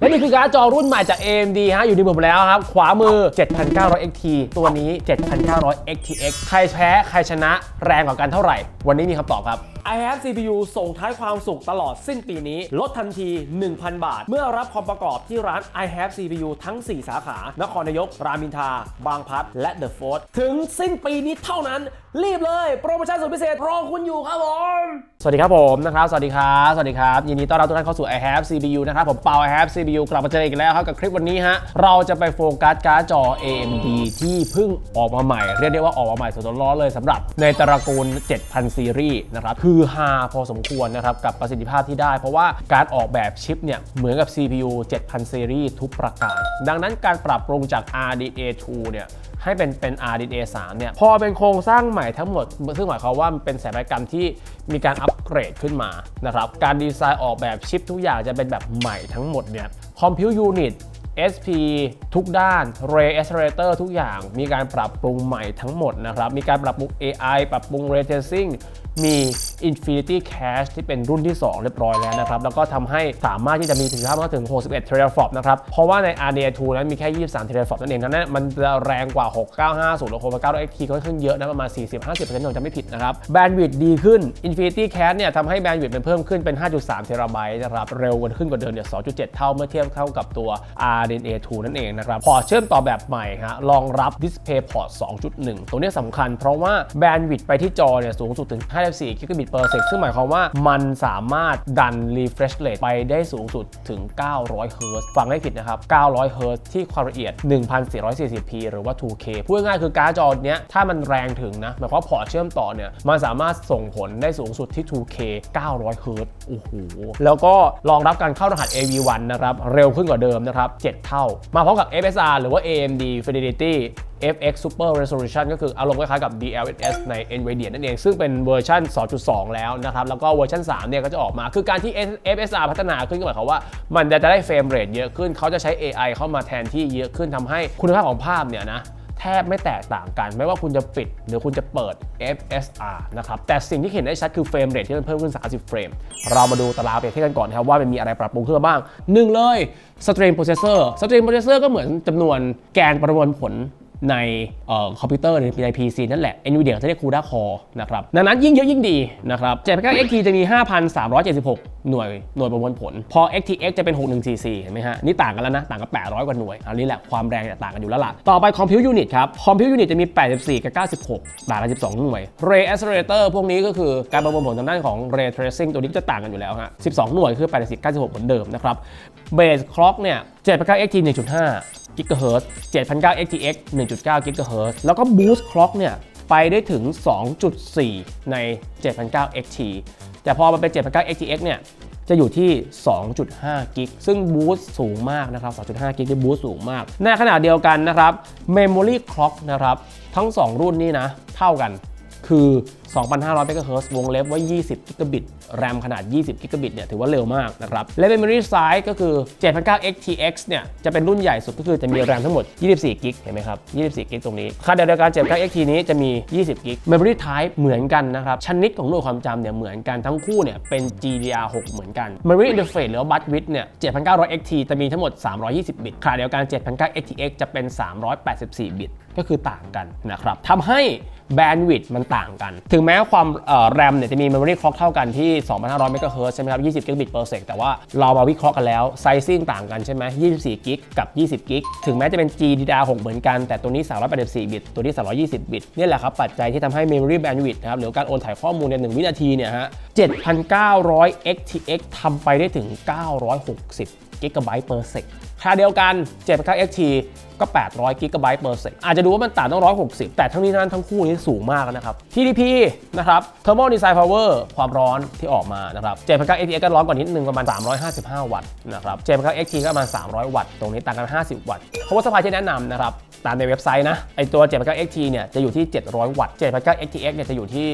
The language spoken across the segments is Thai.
และนี่คือการ์ดจอรุ่นใหม่จาก AMD ฮะอยู่ในมือผมแล้วครับ ขวามือ 7900 XT ตัวนี้ 7900 XTX ใครแพ้ใครชนะแรงกว่ากันเท่าไหร่ วันนี้มีคำตอบครับ i have CPU ส่งท้ายความสุขตลอดสิ้นปีนี้ ลดทันที 1,000 บาท เมื่อรับคอมประกอบที่ร้าน i have CPU ทั้ง 4 สาขา นครนายก รามอินทราบางพลัด และ The Fort ถึงสิ้นปีนี้เท่านั้น รีบเลย โปรโมชั่นสุดพิเศษรอคุณอยู่ครับผม สวัสดีครับผมนะครับ สวัสดีครับ สวัสดีครับ ยินดีต้อนรับทุกท่านเข้าสู่ i have CPU นะครับ ผมเปา i have CPU กลับมาเจออีกแล้วครับกับคลิปวันนี้ฮะ เราจะไปโฟกัสการ์ดจอ AMD ที่เพิ่งออกมาใหม่ เรียกได้ว่าออกมาใหม่สดๆร้อนเลยสำหรับในตระกูล 7000 ซีรีส์นะครับคืือฮาพอสมควรนะครับกับประสิทธิภาพที่ได้ เพราะว่าการออกแบบชิปเนี่ยเหมือนกับ CPU 7000ซีรีส์ทุกประการ ดังนั้นการปรับปรุงจาก RDA 2เนี่ยให้เป็นเป็น RDA 3เนี่ยพอเป็นโครงสร้างใหม่ทั้งหมด ซึ่งหมายความว่ามันเป็นสถาปัตยกรรมที่มีการอัปเกรดขึ้นมานะครับการดีไซน์ออกแบบชิปทุกอย่างจะเป็นแบบใหม่ทั้งหมดเนี่ย Compute Unit SP ทุกด้าน Ray Accelerator ทุกอย่างมีการปรับปรุงใหม่ทั้งหมดนะครับ มีการปรับปรุง AI ปรับปรุง Ray Tracing มี Infinity Cache ที่เป็นรุ่นที่ 2 เรียบร้อยแล้วนะครับ แล้วก็ทำให้สามารถที่จะมีประสิทธิภาพมากถึง 61 teraflop นะครับ เพราะว่าใน RDNA 2 นั้นมีแค่ 23 teraflop นั่นเองนั้นมันจะแรงกว่า 6950หรือ9 XT ค่อนข้างเยอะนะประมาณ 40-50%ผมจะไม่ผิดนะครับแบนด์วิดต์ดีขึ้น Infinity Cache เนี่ยทำให้แบนด์วิดต์มันเพิ่มขึ้นเป็น 5.3เทราไบต์นะครับ เร็วกันขึ้นกว่าเดิมเนี่ย 2.7 เท่าเมื่อเทียบเท่ากับตัว RDNA 2 นั่นเองนะครับ พอเชื่อมต่อแบบใหม่ฮะรองรับ Display Port 2.1 ตัวนี้สำคัญ เพราะว่าแบนด์วิดต์ไปที่จอเนี่ยสูงสุดถึง 54 gigabit per sec ซึ่งหมายความว่ามันสามารถดัน refresh rate ไปได้สูงสุดถึง 900 Hz ฟังไม่ผิดนะครับ 900 Hz ที่ความละเอียด 1440p หรือว่า 2K พูดง่ายคือการ์ดจอเนี้ยถ้ามันแรงถึงนะหมายความพอร์ตเชื่อมต่อเนี่ยมันสามารถส่งผลได้สูงสุดที่ 2K 900 Hz โอ้โหแล้วก็รองรับการเข้ารหัส AV1 นะครับ เร็วขึ้นกว่าเดิมนะครับ 7 เท่า มาพร้อมกับ FSR หรือว่า AMD Fidelity FX Super Resolution ก็คืออารมณ์คล้ายๆกับ DLSS ใน NVIDIA นั่นเอง ซึ่งเป็นเวอร์ชัน2.2 แล้วนะครับ แล้วก็เวอร์ชัน3เนี่ยก็จะออกมา คือการที่ FSR พัฒนาขึ้นก็หมายความว่า มันจะได้เฟรมเรทเยอะขึ้น เขาจะใช้ AI เข้ามาแทนที่เยอะขึ้นทำให้คุณภาพของภาพเนี่ยนะแทบไม่แตกต่างกัน ไม่ว่าคุณจะปิดหรือคุณจะเปิด FSR นะครับ แต่สิ่งที่เห็นได้ชัดคือเฟรมเรทที่มันเพิ่มขึ้น 30 เฟรม เรามาดูตารางเปรียบเทียบกันก่อนนะครับว่ามันมีอะไรปรับปรุงขึ้นมาบ้างหนึ่งเลย Stream Processor Stream Processor ก็เหมือนจำนวนแกนประมวลผล ในออคอมพิวเตอร์ในใน PC นั่นแหละ NVIDIA จะเรียก CUDA Core นะครับดังนั้นยิ่งเยอะยิ่งดีนะครับ7 XT จะมี 5,376 หน่วยหน่วยประมวลผล พอ XTX จะเป็น 6144 เห็นไหมฮะ นี่ต่างกันแล้วนะ ต่างกัน 800 กว่าหน่วย อันนี้แหละความแรงจะต่างกันอยู่แล้วล่ะ ต่อไป Compute Unit ครับ Compute Unit จะมี 84 กับ 96 ต่างกัน 12 หน่วย Ray Accelerator พวกนี้ก็คือการประมวลผลทางด้านของ Ray Tracing ตัวนี้จะต่างกันอยู่แล้วฮะ 12 หน่วยคือ 84 96 เหมือนเดิมนะครับ Base Clock เนี่ย7 XT 1.5 กิกะเฮิร์7,900 XTX 1.9กิกะเฮิร์แล้วก็ Boost Clock เนี่ยไปได้ถึง 2.4 ใน 7,900 XT แต่พอมันเป็น 7,900 XTX เนี่ยจะอยู่ที่ 2.5 กิก ซึ่งบูสต์สูงมากนะครับ 2.5 กิกที่บูสต์สูงมาก ในขณะเดียวกันนะครับ Memory Clock นะครับ ทั้ง 2 รุ่นนี้นะ เท่ากัน คือ 2,500 MHz วงเล็บว่า 20 กิกะบิต แรมขนาด 20 กิกะบิตเนี่ยถือว่าเร็วมากนะครับ และ Memory Size ก็คือ7,900 XTX เนี่ยจะเป็นรุ่นใหญ่สุดก็คือจะมีแรมทั้งหมด 24 กิก เห็นไหมครับ 24 กิกตรงนี้ขณะเดียวกัน7,900 XT นี้จะมี 20 กิก Memory Type เหมือนกันนะครับ ชนิดของหน่วยความจำเนี่ยเหมือนกันทั้งคู่เนี่ยเป็น GDDR6 เหมือนกัน Memory Interface หรือว่า Bus Width เนี่ย7,900 XT จะมีทั้งหมด 320 บิตขณะเดียวกัน7,900 XTX จะเป็น 384 บิตก็คือต่างกันนะครับทำให้แบนด์วิดต์มันต่างกัน ถึงแม้ความแรมเนี่ยจะมี Memory Clock เท่ากันที่ 2,500 MHz ใช่ไหมครับ 20 Gigabit per sec แต่ว่าเรามาวิเคราะห์กันแล้ว Sizing ต่างกันใช่ไหม24กิกกับ 20กิกถึงแม้จะเป็น GDDR6 เหมือนกัน แต่ตัวนี้ 384 บิต ตัวนี้ 320 บิต นี่แหละครับ ปัจจัยที่ทำให้ Memory Bandwidth นะครับ หรือการโอนถ่ายข้อมูลใน 1 วินาทีเนี่ยฮะ 7,900 XTX ทำไปได้ถึง 960 gigabyte per sec ค่าเดียวกัน7,900 XT ก็ 800กิกะไบต์ per sec อาจจะดูว่ามันต่างต้อง160 แต่ทั้งนี้ทั้งนั้นทั้งคู่นี้สูงมากนะครับ TDP นะครับ Thermal Design Power ความร้อนที่ออกมานะครับ7,900 XTX ก็ร้อนกว่านิดนึงประมาณ 355 วัตต์นะครับ7,900 XT ก็ประมาณ 300 วัตต์ ตรงนี้ต่างกัน 50 วัตต์เพราะว่าสปายที่แนะนำนะครับ ตามในเว็บไซต์นะไอตัว7,900 XT เนี่ยจะอยู่ที่ 700 วัตต์7,900 XTX เนี่ยจะอยู่ที่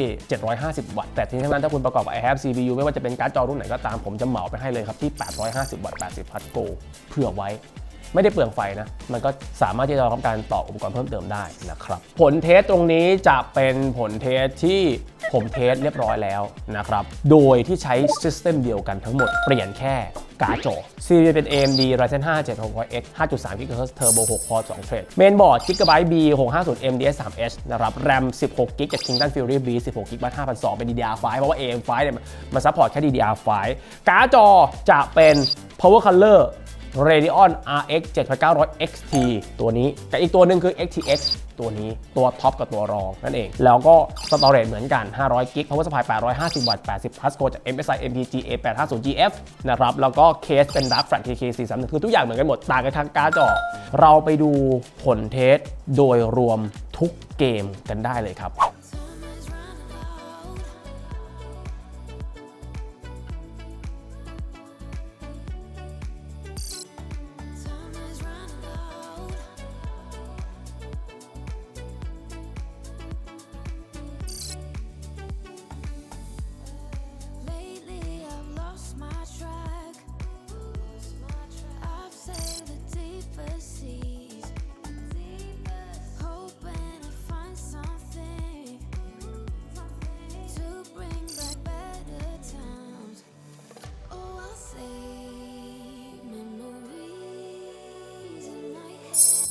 750 วัตต์ แต่ทีนี้ทั้งนั้นถ้าคุณประกอบกับ i have CPU ไม่ว่าจะเป็นการ์ดจอรุ่นไหนก็ตามผมจะเหมาไปให้เลยครับที่ 850 วัตต์ 80 พัทโกเผื่อไว้ ไม่ได้เปลืองไฟนะ มันก็สามารถที่จะทำการต่ออุปกรณ์เพิ่มเติมได้นะครับ ผลเทสตรงนี้จะเป็นผลเทสที่ผมเทสเรียบร้อยแล้วนะครับ โดยที่ใช้ซิสเต็มเดียวกันทั้งหมด เปลี่ยนแค่การ์ดจอ CPU เป็น AMD Ryzen 5 7600X 5.3 GHz Turbo 6 Core 2 Thread เมนบอร์ด Gigabyte B 650 MDS 3H นะครับ RAM 16 GB จาก Kingdom Fury B 16 GB 5,200 เป็น DDR5 เพราะว่า AM5 เนี่ยมันซัพพอร์ตแค่ DDR5 การ์ดจอจะเป็น Power Color Radeon RX 7900 XT ตัวนี้กับอีกตัวหนึ่งคือ XTX ตัวนี้ตัวท็อปกับตัวรองนั่นเอง แล้วก็สตอเรจเหมือนกัน 500กิก Power Supply 850 วัตต์ 80 plus core จาก MSI MPG A850GF นะครับ แล้วก็เคสเป็น Dark Flat TK431 คือทุกอย่างเหมือนกันหมด ต่างกันทางการ์ดจอ เราไปดูผลเทสโดยรวมทุกเกมกันได้เลยครับ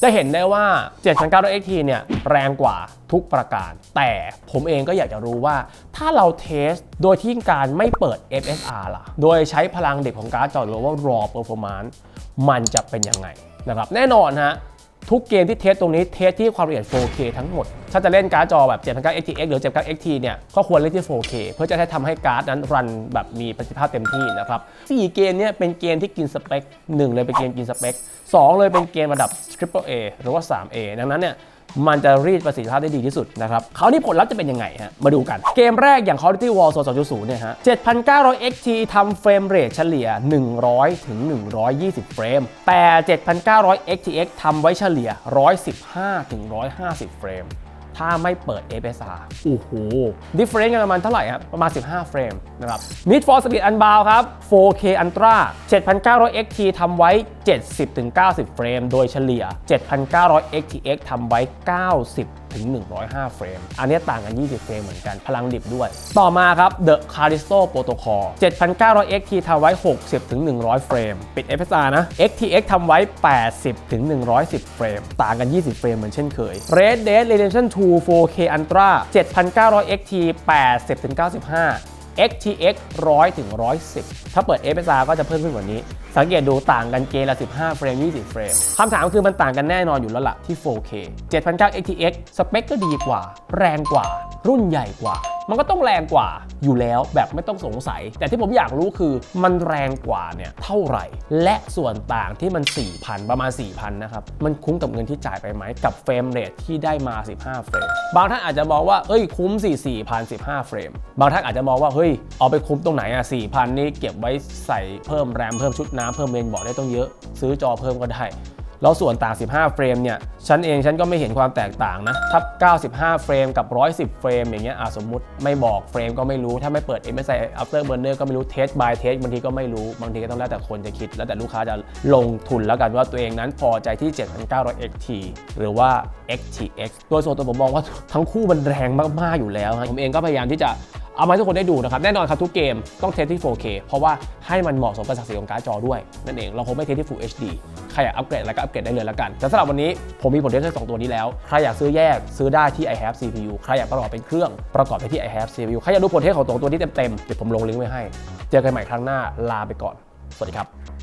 จะเห็นได้ว่า 7900 XT เนี่ยแรงกว่าทุกประการ แต่ผมเองก็อยากจะรู้ว่า ถ้าเราเทสโดยที่การไม่เปิด FSR ล่ะ โดยใช้พลังเด็กของการ์ดจอหรือว่า raw performance มันจะเป็นยังไงนะครับ แน่นอนฮะ ทุกเกมที่เทสตรงนี้เทสที่ความละเอียด 4K ทั้งหมด ถ้าจะเล่นการ์ดจอแบบ7900 XTX หรือ7900 XT เนี่ย ก็ควรเล่นที่ 4K เพื่อจะได้ทำให้การ์ดนั้นรันแบบมีประสิทธิภาพเต็มที่นะครับ4เกมเนี่ยเป็นเกมที่กินสเปค 1 เลยเป็นเกมกินสเปค 2 เลยเป็นเกมระดับ Triple A หรือว่า 3A ดังนั้นเนี่ย มันจะรีดประสิทธิภาพได้ดีที่สุดนะครับคราวนี้ผลลัพธ์จะเป็นยังไงฮะมาดูกัน เกมแรกอย่าง Call of Duty Warzone 2.0 เนี่ยฮะ 7,900 XT ทำเฟรมเรทเฉลี่ย 100 ถึง 120 เฟรม แต่ 7,900 XTX ทำไว้เฉลี่ย 115 ถึง 150 เฟรม ถ้าไม่เปิด FSR โอ้โหดิฟเฟรนซ์กันประมาณเท่าไหร่ครับ ประมาณ 15 เฟรมนะครับ Need for Speed Unbound ครับ 4K Ultra 7,900 XT ทำไว้ 70-90 เฟรม โดยเฉลี่ย 7,900 XTX ทำไว้ 90 ถึง 105 เฟรม อันนี้ต่างกัน 20 เฟรมเหมือนกัน พลังดิบด้วย ต่อมาครับ The Callisto Protocol 7,900 XT ทำไว้ 60ถึง100 เฟรม ปิด FSR นะ XTX ทำไว้ 80ถึง110 เฟรม ต่างกัน 20 เฟรมเหมือนเช่นเคย Red Dead Redemption 2 4K Ultra 7,900 XT 80ถึง95 XTX 100ถึง110 ถ้าเปิด FSR ก็จะเพิ่มขึ้นกว่านี้ สังเกตดูต่างกันเกณฑ์ละ 15 เฟรม 20 เฟรม คำถามคือมันต่างกันแน่นอนอยู่แล้วล่ะที่ 4K 7,900 XTX สเปคก็ดีกว่า แรงกว่า รุ่นใหญ่กว่า มันก็ต้องแรงกว่าอยู่แล้วแบบไม่ต้องสงสัย แต่ที่ผมอยากรู้คือมันแรงกว่าเนี่ยเท่าไหร่ และส่วนต่างที่มัน 4,000 ประมาณ 4,000 นะครับ มันคุ้มกับเงินที่จ่ายไปไหมกับเฟรมเรทที่ได้มา 15 เฟรม บางท่านอาจจะมองว่าเอ้ยคุ้ม 4 4 0 0 15 เฟรม บางท่านอาจจะมองว่าเฮ้ยเอาไปคุ้มตรงไหนอะ4,000 นี่เก็บไว้ใส่เพิ่มแรมเพิ่มชุดน้ำเพิ่มเมนบอร์ดได้ต้องเยอะ ซื้อจอเพิ่มก็ได้ แล้วส่วนต่าง 15 เฟรมเนี่ยฉันเองฉันก็ไม่เห็นความแตกต่างนะถ้า95 เฟรมกับ 110 เฟรมอย่างเงี้ยอะสมมุติไม่บอกเฟรมก็ไม่รู้ถ้าไม่เปิด MSI Afterburner ก็ไม่รู้ Test by Test บางทีก็ไม่รู้บางทีก็ต้องแล้วแต่คนจะคิด แล้วแต่ลูกค้าจะลงทุนแล้วกันว่าตัวเองนั้นพอใจที่ 7,900 XT หรือว่า XTX โดยส่วนตัวผมมองว่าทั้งคู่มันแรงมากๆอยู่แล้วผมเองก็พยายามที่จะเอามาให้ทุกคนได้ดูนะครับ แน่นอนครับทุกเกมต้องเทสที่ 4K เพราะว่าให้มันเหมาะสมกับศักดิ์ศรีของการ์ดจอด้วย นั่นเองเราคงไม่เทสที่ Full HD ใครอยากอัปเกรดอะไรก็อัปเกรดได้เลยแล้วกันแต่สำหรับวันนี้ผมมีผลเทสแค่สองตัวนี้แล้ว ใครอยากซื้อแยกซื้อได้ที่ i have CPU ใครอยากประกอบเป็นเครื่องประกอบได้ที่ i have CPU ใครอยากดูผลเทสของตัวตัวนี้เต็มๆเดี๋ยวผมลงลิงก์ไว้ให้ เจอกันใหม่ครั้งหน้าลาไปก่อน สวัสดีครับ